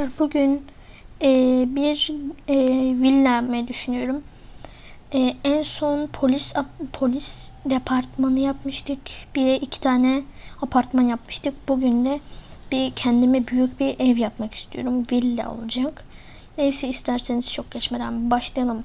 arkadaşlar bugün e, bir e, villa yapmayı düşünüyorum. E, en son polis polis departmanı yapmıştık. Bir iki tane apartman yapmıştık. Bugün de bir kendime büyük bir ev yapmak istiyorum. Villa olacak. Neyse isterseniz çok geçmeden başlayalım.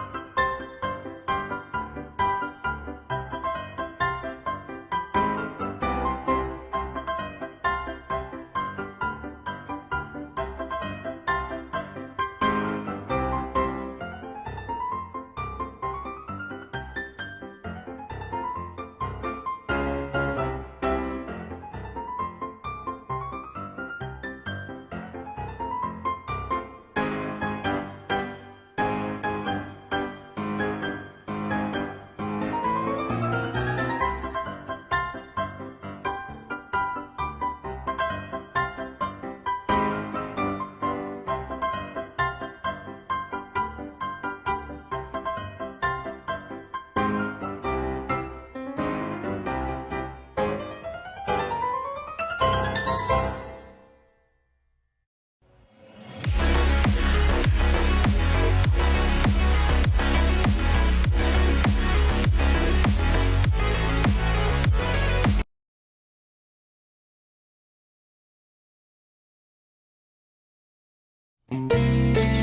Música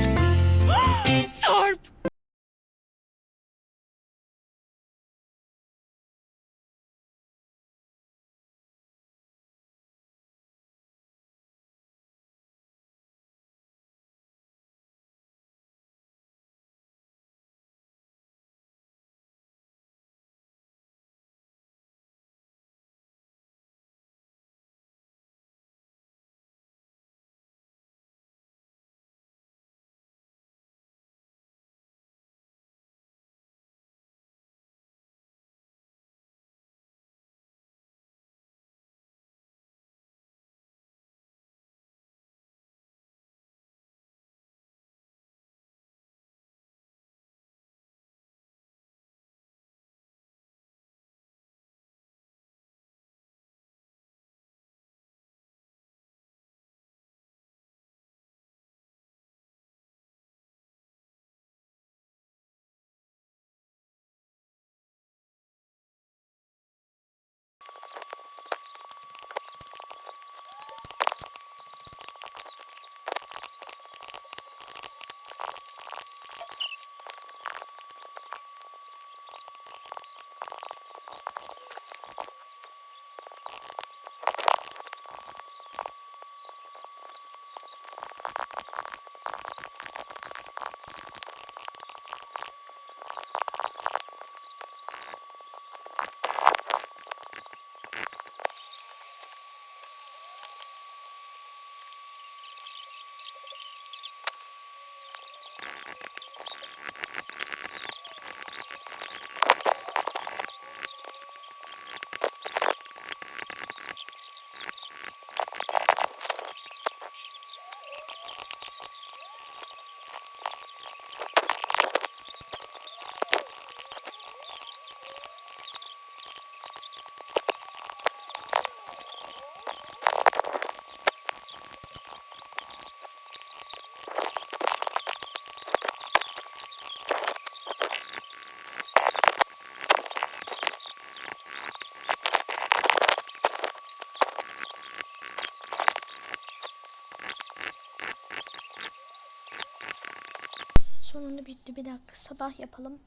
sonunda bitti. Bir dakika sabah yapalım.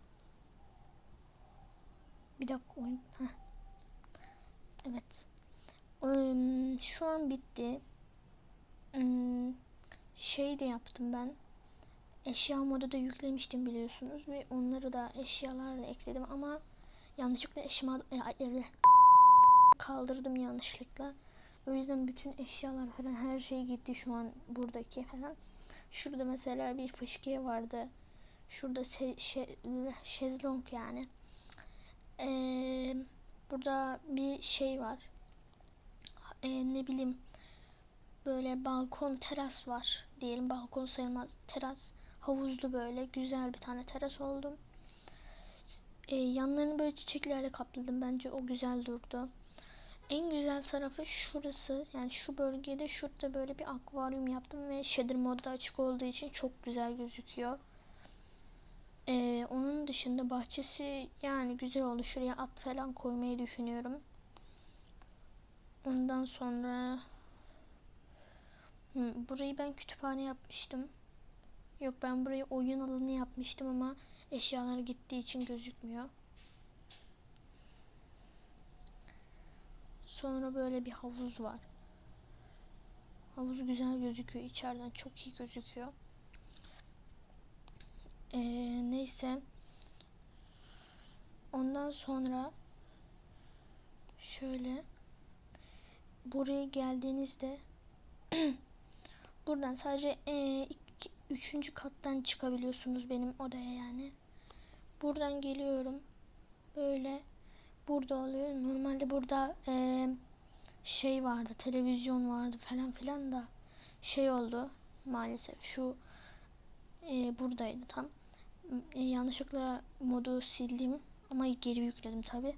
Bir dakika oyun. Heh. Evet. Im, şu an bitti. Hmm, şey de yaptım ben. Eşya modu da yüklemiştim biliyorsunuz ve onları da eşyalarla ekledim ama yanlışlıkla eşya e, kaldırdım yanlışlıkla. O yüzden bütün eşyalar falan her şey gitti şu an buradaki falan. Şurada mesela bir fışkiye vardı. Şurada se- şe- şezlong yani. Ee, burada bir şey var. Ee, ne bileyim böyle balkon teras var diyelim balkon sayılmaz teras havuzlu böyle güzel bir tane teras oldu. Ee, yanlarını böyle çiçeklerle kapladım bence o güzel durdu. En güzel tarafı şurası yani şu bölgede şurada böyle bir akvaryum yaptım ve shader modda açık olduğu için çok güzel gözüküyor. Ee, onun dışında bahçesi yani güzel oldu. Şuraya at falan koymayı düşünüyorum. Ondan sonra Hı, burayı ben kütüphane yapmıştım. Yok ben burayı oyun alanı yapmıştım ama eşyalar gittiği için gözükmüyor. Sonra böyle bir havuz var. Havuz güzel gözüküyor. içeriden çok iyi gözüküyor. Ee, neyse. Ondan sonra şöyle buraya geldiğinizde buradan sadece e, iki, üçüncü kattan çıkabiliyorsunuz benim odaya yani. Buradan geliyorum. Böyle burada oluyor. Normalde burada e, şey vardı, televizyon vardı falan filan da şey oldu maalesef. Şu e, buradaydı tam. E, yanlışlıkla modu sildim ama geri yükledim tabi.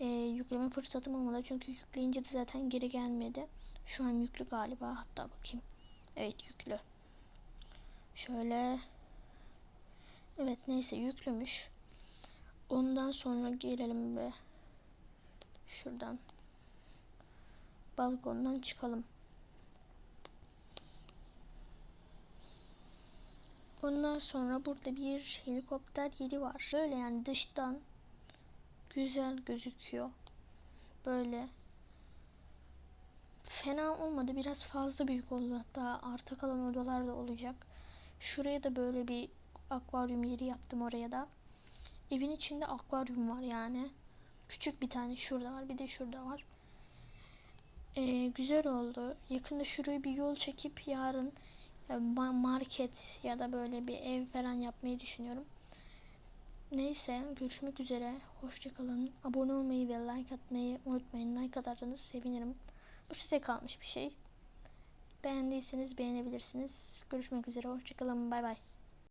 E, yükleme fırsatım olmadı çünkü yükleyince de zaten geri gelmedi. Şu an yüklü galiba hatta bakayım. Evet yüklü. Şöyle Evet neyse yüklümüş. Ondan sonra gelelim be. Şuradan. Balkondan çıkalım. Ondan sonra burada bir helikopter yeri var. Böyle yani dıştan güzel gözüküyor. Böyle fena olmadı. Biraz fazla büyük oldu. Hatta arta kalan odalar da olacak. Şuraya da böyle bir akvaryum yeri yaptım oraya da. Evin içinde akvaryum var yani. Küçük bir tane şurada var. Bir de şurada var. Ee, güzel oldu. Yakında şuraya bir yol çekip yarın market ya da böyle bir ev falan yapmayı düşünüyorum. Neyse görüşmek üzere. Hoşçakalın. Abone olmayı ve like atmayı unutmayın. Like atarsanız sevinirim. Bu size kalmış bir şey. Beğendiyseniz beğenebilirsiniz. Görüşmek üzere. Hoşçakalın. Bay bay.